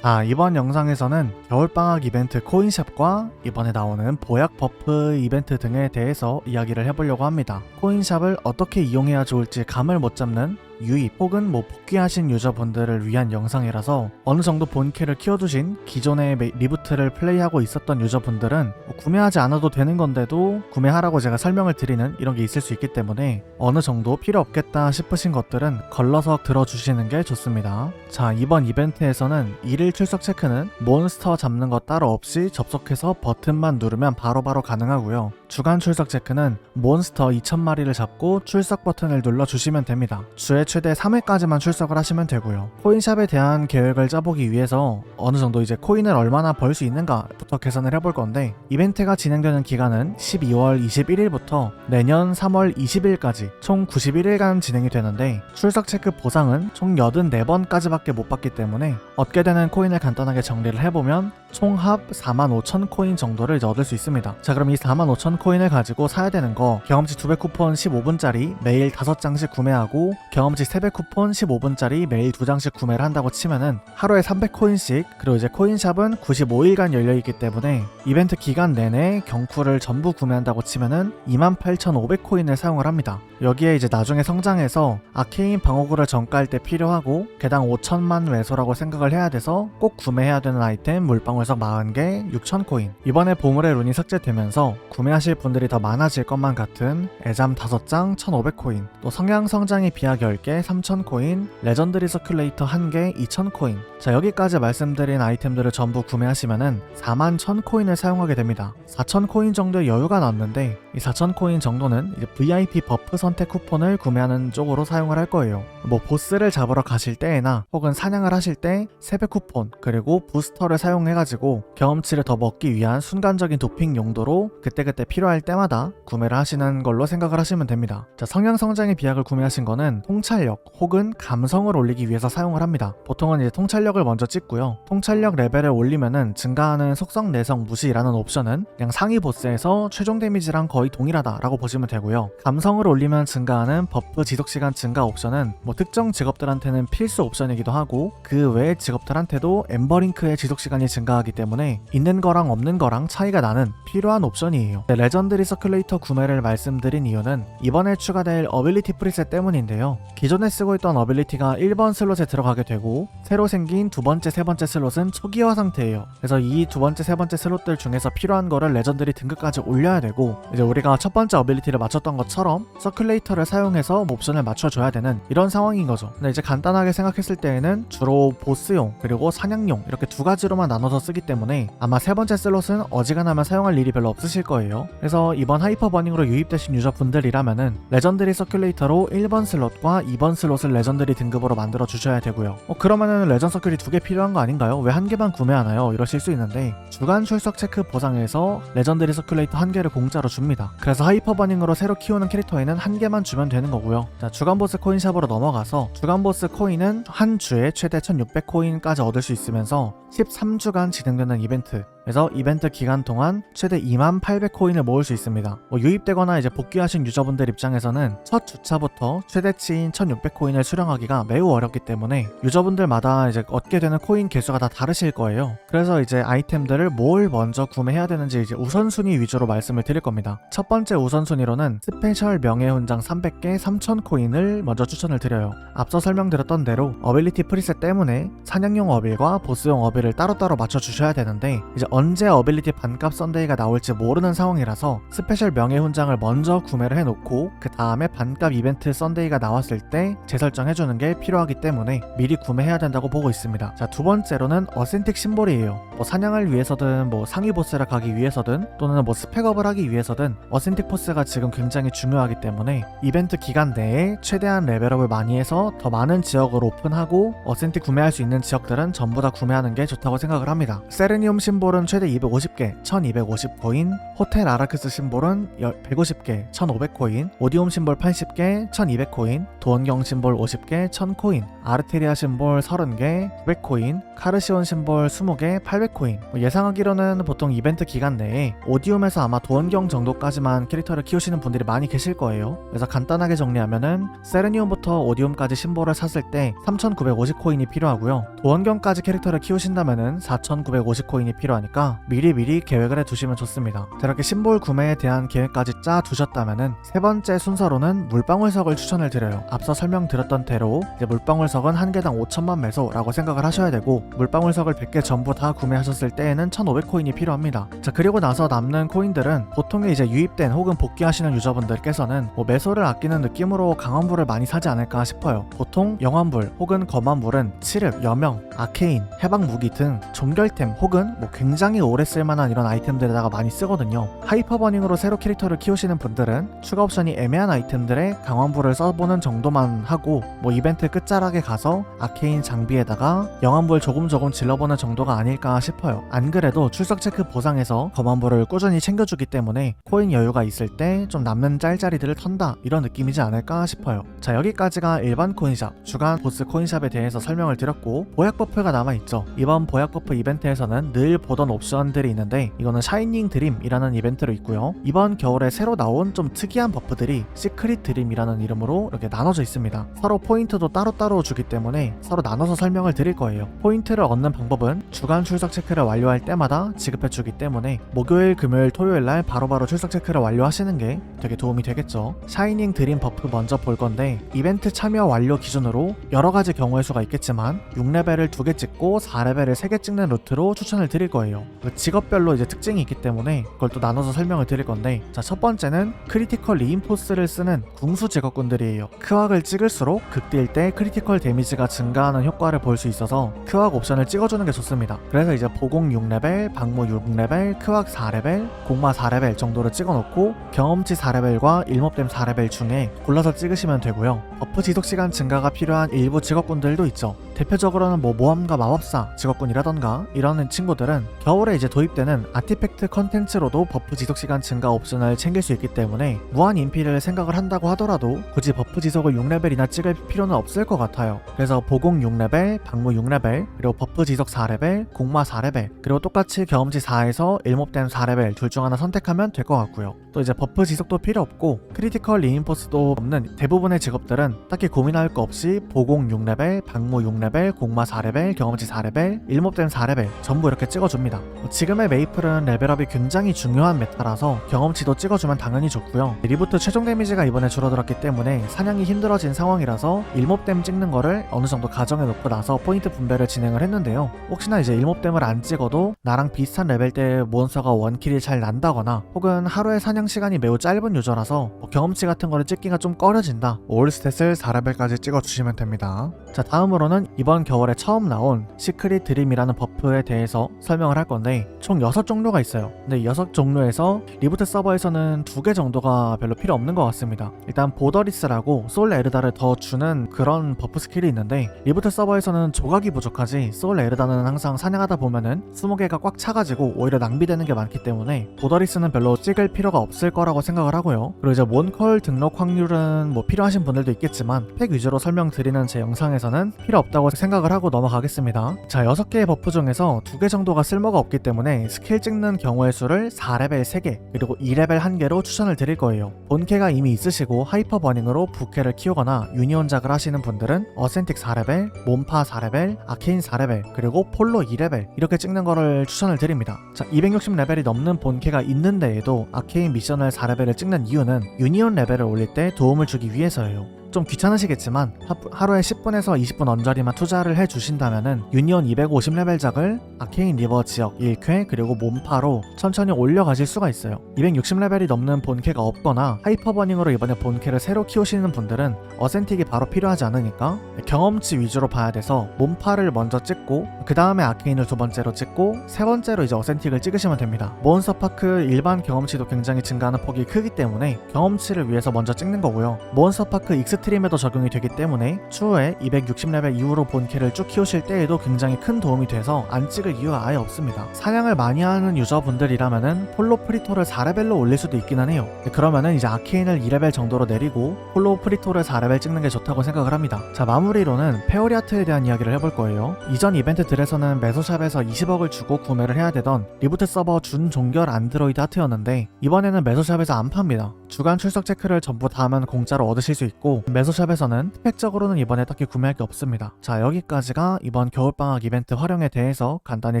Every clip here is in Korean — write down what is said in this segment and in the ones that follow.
자 이번 영상에서는 겨울방학 이벤트 코인샵과 이번에 나오는 보약 버프 이벤트 등에 대해서 이야기를 해보려고 합니다. 코인샵을 어떻게 이용해야 좋을지 감을 못 잡는 유입 혹은 뭐 복귀하신 유저분들을 위한 영상이라서 어느 정도 본캐를 키워두신 기존의 메- 리부트를 플레이하고 있었던 유저분들은 뭐 구매하지 않아도 되는 건데도 구매하라고 제가 설명을 드리는 이런 게 있을 수 있기 때문에 어느 정도 필요 없겠다 싶으신 것들은 걸러서 들어주시는 게 좋습니다. 자 이번 이벤트에서는 일일 출석 체크는 몬스터 잡는 것 따로 없이 접속해서 버튼만 누르면 바로바로 가능하고요. 주간 출석 체크는 몬스터 2000마리를 잡고 출석 버튼을 눌러 주시면 됩니다. 주에 최대 3회까지만 출석을 하시면 되고요. 코인샵에 대한 계획을 짜보기 위해서 어느 정도 이제 코인을 얼마나 벌 수 있는가부터 계산을 해볼 건데 이벤트가 진행되는 기간은 12월 21일부터 내년 3월 20일까지 총 91일간 진행이 되는데 출석 체크 보상은 총 84번까지밖에 못 받기 때문에 얻게 되는 코인을 간단하게 정리를 해보면 총합 45,000 코인 정도를 얻을 수 있습니다. 자 그럼 이 45,000 코인을 가지고 사야 되는 거 경험치 2배 쿠폰 15분짜리 매일 5장씩 구매하고 경험치 3배 쿠폰 15분짜리 매일 2장씩 구매를 한다고 치면은 하루에 300코인씩 그리고 이제 코인샵은 95일간 열려있기 때문에 이벤트 기간 내내 경쿠를 전부 구매한다고 치면은 28,500코인을 사용을 합니다. 여기에 이제 나중에 성장해서 아케인 방어구를 전가할 때 필요하고 개당 5천만 외소라고 생각을 해야 돼서 꼭 구매해야 되는 아이템 물방울석 40개 6,000코인 이번에 보물의 룬이 삭제되면서 구매하 실 분들이 더 많아질 것만 같은 애잠 5장 1,500코인 또 성향 성장이 비약 10개 3,000코인 레전드리 서큘레이터 1개 2,000코인. 자 여기까지 말씀드린 아이템들을 전부 구매하시면은 4만 1,000코인을 사용하게 됩니다. 4,000코인 정도의 여유가 남는데 이 4,000코인 정도는 이제 VIP 버프 선택 쿠폰을 구매하는 쪽으로 사용을 할 거예요. 뭐 보스를 잡으러 가실 때에나 혹은 사냥을 하실 때 세배 쿠폰 그리고 부스터를 사용해가지고 경험치를 더 먹기 위한 순간적인 도핑 용도로 그때그때 필요 할 때마다 구매를 하시는 걸로 생각을 하시면 됩니다. 자, 성향 성장의 비약을 구매하신 거는 통찰력 혹은 감성을 올리기 위해서 사용을 합니다. 보통은 이제 통찰력을 먼저 찍고요. 통찰력 레벨을 올리면은 증가하는 속성 내성 무시라는 옵션은 그냥 상위 보스에서 최종 데미지랑 거의 동일하다라고 보시면 되고요. 감성을 올리면 증가하는 버프 지속 시간 증가 옵션은 뭐 특정 직업들한테는 필수 옵션이기도 하고 그외 직업들한테도 엠버링크의 지속 시간이 증가하기 때문에 있는 거랑 없는 거랑 차이가 나는 필요한 옵션이에요. 네, 레전드리 서큘레이터 구매를 말씀드린 이유는 이번에 추가될 어빌리티 프리셋 때문인데요. 기존에 쓰고 있던 어빌리티가 1번 슬롯에 들어가게 되고 새로 생긴 두 번째, 세 번째 슬롯은 초기화 상태예요. 그래서 이 두 번째, 세 번째 슬롯들 중에서 필요한 거를 레전드리 등급까지 올려야 되고 이제 우리가 첫 번째 어빌리티를 맞췄던 것처럼 서큘레이터를 사용해서 옵션을 맞춰줘야 되는 이런 상황인 거죠. 근데 이제 간단하게 생각했을 때에는 주로 보스용 그리고 사냥용 이렇게 두 가지로만 나눠서 쓰기 때문에 아마 세 번째 슬롯은 어지간하면 사용할 일이 별로 없으실 거예요. 그래서 이번 하이퍼 버닝으로 유입되신 유저분들이라면은 레전드리 서큘레이터로 1번 슬롯과 2번 슬롯을 레전드리 등급으로 만들어 주셔야 되고요. 어, 그러면은 레전 서큘이 두 개 필요한 거 아닌가요? 왜 한 개만 구매하나요? 이러실 수 있는데 주간 출석 체크 보상에서 레전드리 서큘레이터 한 개를 공짜로 줍니다. 그래서 하이퍼 버닝으로 새로 키우는 캐릭터에는 한 개만 주면 되는 거고요. 자, 주간 보스 코인샵으로 넘어가서 주간 보스 코인은 한 주에 최대 1600코인까지 얻을 수 있으면서 13주간 진행되는 이벤트 그래서 이벤트 기간 동안 최대 2만 800코인을 모을 수 있습니다. 뭐 유입되거나 이제 복귀하신 유저분들 입장에서는 첫 주차부터 최대치인 1600코인을 수령하기가 매우 어렵기 때문에 유저분들마다 이제 얻게 되는 코인 개수가 다 다르실 거예요. 그래서 이제 아이템들을 뭘 먼저 구매해야 되는지 이제 우선순위 위주로 말씀을 드릴 겁니다. 첫 번째 우선순위로는 스페셜 명예훈장 300개 3000코인을 먼저 추천을 드려요. 앞서 설명드렸던 대로 어빌리티 프리셋 때문에 사냥용 어빌과 보스용 어빌을 따로따로 맞춰 주셔야 되는데 이제 언제 어빌리티 반값 썬데이가 나올지 모르는 상황이라서 스페셜 명예훈장을 먼저 구매를 해놓고 그 다음에 반값 이벤트 썬데이가 나왔을 때 재설정해주는 게 필요하기 때문에 미리 구매해야 된다고 보고 있습니다. 자 두 번째로는 어센틱 심볼이에요. 뭐 사냥을 위해서든 뭐 상위 보스를 가기 위해서든 또는 뭐 스펙업을 하기 위해서든 어센틱 포스가 지금 굉장히 중요하기 때문에 이벤트 기간 내에 최대한 레벨업을 많이 해서 더 많은 지역을 오픈하고 어센틱 구매할 수 있는 지역들은 전부 다 구매하는 게 좋다고 생각을 합니다. 세르니움 심볼은 심볼은 최대 250개 1250코인 호텔 아라크스 심볼은 150개 1500코인 오디움 심볼 80개 1200코인 도원경 심볼 50개 1000코인 아르테리아 심볼 30개 900코인 카르시온 심볼 20개 800코인. 뭐 예상하기로는 보통 이벤트 기간 내에 오디움에서 아마 도원경 정도까지만 캐릭터를 키우시는 분들이 많이 계실 거예요. 그래서 간단하게 정리하면은 세르니움부터 오디움까지 심볼을 샀을 때 3950코인이 필요하고요. 도원경까지 캐릭터를 키우신다면은 4950코인이 필요하니까 미리미리 계획을 해두시면 좋습니다. 자, 이렇게 심볼 구매에 대한 계획까지 짜 두셨다면은 세 번째 순서로는 물방울석을 추천을 드려요. 앞서 설명드렸던 대로 이제 물방울석은 한 개당 5천만 매소라고 생각을 하셔야 되고 물방울석을 100개 전부 다 구매하셨을 때에는 1500코인이 필요합니다. 자 그리고 나서 남는 코인들은 보통의 이제 유입된 혹은 복귀하시는 유저분들께서는 뭐 매소를 아끼는 느낌으로 강화물을 많이 사지 않을까 싶어요. 보통 영환불 혹은 검환불은 칠흑, 여명, 아케인, 해방 무기 등 종결템 혹은 뭐 굉장히 오래 쓸만한 이런 아이템들에다가 많이 쓰거든요. 하이퍼버닝으로 새로 캐릭터를 키우시는 분들은 추가 옵션이 애매한 아이템들에 강환불을 써보는 정도만 하고 뭐 이벤트 끝자락에 가서 아케인 장비에다가 영환불 조금 조금 질러보는 정도가 아닐까 싶어요. 안 그래도 출석 체크 보상에서 검환불을 꾸준히 챙겨주기 때문에 코인 여유가 있을 때 좀 남는 짤짤이들을 턴다 이런 느낌이지 않을까 싶어요. 자 여기까지가 일반 코인샵 주간 보스 코인샵에 대해서 설명을 드렸고 보약 버프가 남아있죠. 이번 보약 버프 이벤트에서는 늘 보던 옵션들이 있는데 이거는 샤이닝 드림이라는 이벤트로 있고요. 이번 겨울에 새로 나온 좀 특이한 버프들이 시크릿 드림이라는 이름으로 이렇게 나눠져 있습니다. 서로 포인트도 따로따로 주기 때문에 서로 나눠서 설명을 드릴 거예요. 포인트를 얻는 방법은 주간 출석 체크를 완료할 때마다 지급해 주기 때문에 목요일 금요일 토요일 날 바로바로 출석 체크를 완료하시는 게 되게 도움이 되겠죠. 샤이닝 드림 버프 먼저 볼 건데 이벤트 참여 완료 기준으로 여러 가지 경우의 수가 있겠지만 6레벨을 2개 찍고 4레벨을 3개 찍는 루트로 추천을 드릴 거예요 그 직업별로 이제 특징이 있기 때문에 그걸 또 나눠서 설명을 드릴 건데 자 첫 번째는 크리티컬 리인포스를 쓰는 궁수 직업군들이에요. 크왁을 찍을수록 극딜 때 크리티컬 데미지가 증가하는 효과를 볼 수 있어서 크왁 옵션을 찍어주는 게 좋습니다. 그래서 이제 보공 6레벨, 방무 6레벨, 크왁 4레벨, 공마 4레벨 정도를 찍어놓고 경험치 4레벨과 일목댐 4레벨 중에 골라서 찍으시면 되고요. 버프 지속 시간 증가가 필요한 일부 직업군들도 있죠. 대표적으로는 뭐 모험가 마법사 직업군이라던가 이런 친구들은 겨울에 이제 도입되는 아티팩트 컨텐츠로도 버프 지속 시간 증가 옵션을 챙길 수 있기 때문에 무한 인피를 생각을 한다고 하더라도 굳이 버프 지속을 6레벨이나 찍을 필요는 없을 것 같아요 그래서 보공 6레벨, 방무 6레벨, 그리고 버프 지속 4레벨, 공마 4레벨 그리고 똑같이 경험치 4에서 일목댐 4레벨 둘 중 하나 선택하면 될 것 같고요 또 이제 버프 지속도 필요 없고 크리티컬 리인포스도 없는 대부분의 직업들은 딱히 고민할 거 없이 보공 6레벨, 방무 6레벨, 공마 4레벨, 경험치 4레벨, 일목댐 4레벨 전부 이렇게 찍어줍니다. 지금의 메이플은 레벨업이 굉장히 중요한 메타라서 경험치도 찍어주면 당연히 좋고요. 리부트 최종 데미지가 이번에 줄어들었기 때문에 사냥이 힘들어진 상황이라서 일목댐 찍는 거를 어느 정도 가정해 놓고 나서 포인트 분배를 진행을 했는데요. 혹시나 이제 일목댐을 안 찍어도 나랑 비슷한 레벨대 몬스터가 원킬이 잘 난다거나 혹은 하루의 사냥 시간이 매우 짧은 유저라서 뭐 경험치 같은 거를 찍기가 좀 꺼려진다. 올 스탯을 4레벨까지 찍어주시면 됩니다. 자 다음으로는 이번 겨울에 처음 나온 시크릿 드림이라는 버프에 대해서 설명을 할 건데 총 6종류가 있어요. 근데 6종류에서 리부트 서버에서는 2개 정도가 별로 필요 없는 것 같습니다. 일단 보더리스라고 소울 에르다를 더 주는 그런 버프 스킬이 있는데 리부트 서버에서는 조각이 부족하지 소울 에르다는 항상 사냥하다 보면은 20개가 꽉 차가지고 오히려 낭비되는 게 많기 때문에 보더리스는 별로 찍을 필요가 없을 거라고 생각을 하고요. 그리고 이제 몬컬 등록 확률은 뭐 필요하신 분들도 있겠지만 팩 위주로 설명드리는 제 영상에 서는 필요 없다고 생각을 하고 넘어가겠습니다. 자, 6개의 버프 중에서 2개 정도가 쓸모가 없기 때문에 스킬 찍는 경우의 수를 4레벨 3개, 그리고 2레벨 1개로 추천을 드릴 거예요. 본캐가 이미 있으시고 하이퍼 버닝으로 부캐를 키우거나 유니온작을 하시는 분들은 어센틱 4레벨, 몸파 4레벨, 아케인 4레벨, 그리고 폴로 2레벨 이렇게 찍는 거를 추천을 드립니다. 자, 260레벨이 넘는 본캐가 있는데에도 아케인 미션을 4레벨을 찍는 이유는 유니온 레벨을 올릴 때 도움을 주기 위해서예요. 좀 귀찮으시겠지만 하, 루에 10분에서 20분 언저리만 투자를 해주신다면은 유니온 250레벨작을 아케인 리버 지역 1쾌 그리고 몸파로 천천히 올려가실 수가 있어요. 260레벨이 넘는 본캐가 없거나 하이퍼버닝으로 이번에 본캐를 새로 키우시는 분들은 어센틱이 바로 필요하지 않으니까 경험치 위주로 봐야 돼서 몸파를 먼저 찍고 그 다음에 아케인을 두 번째로 찍고 세 번째로 이제 어센틱을 찍으시면 됩니다. 몬스터 파크 일반 경험치도 굉장히 증가하는 폭이 크기 때문에 경험치를 위해서 먼저 찍는 거고요. 몬스터 파크 익스 익 스트림에도 적용이 되기 때문에 추후에 260레벨 이후로 본캐를 쭉 키우실 때에도 굉장히 큰 도움이 돼서 안 찍을 이유가 아예 없습니다. 사냥을 많이 하는 유저분들이라면은 폴로 프리토를 4레벨로 올릴 수도 있기는 해요. 네, 그러면은 이제 아케인을 2레벨 정도로 내리고 폴로 프리토를 4레벨 찍는 게 좋다고 생각을 합니다. 자 마무리로는 페오리아트에 대한 이야기를 해볼 거예요. 이전 이벤트들에서는 메소샵에서 20억을 주고 구매를 해야 되던 리부트 서버 준 종결 안드로이드 하트였는데 이번에는 메소샵에서 안 팝니다. 주간 출석 체크를 전부 다 하면 공짜로 얻으실 수 있고 메소샵에서는 스펙적으로는 이번에 딱히 구매할 게 없습니다. 자 여기까지가 이번 겨울방학 이벤트 활용에 대해서 간단히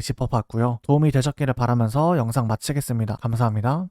짚어봤고요. 도움이 되셨기를 바라면서 영상 마치겠습니다. 감사합니다.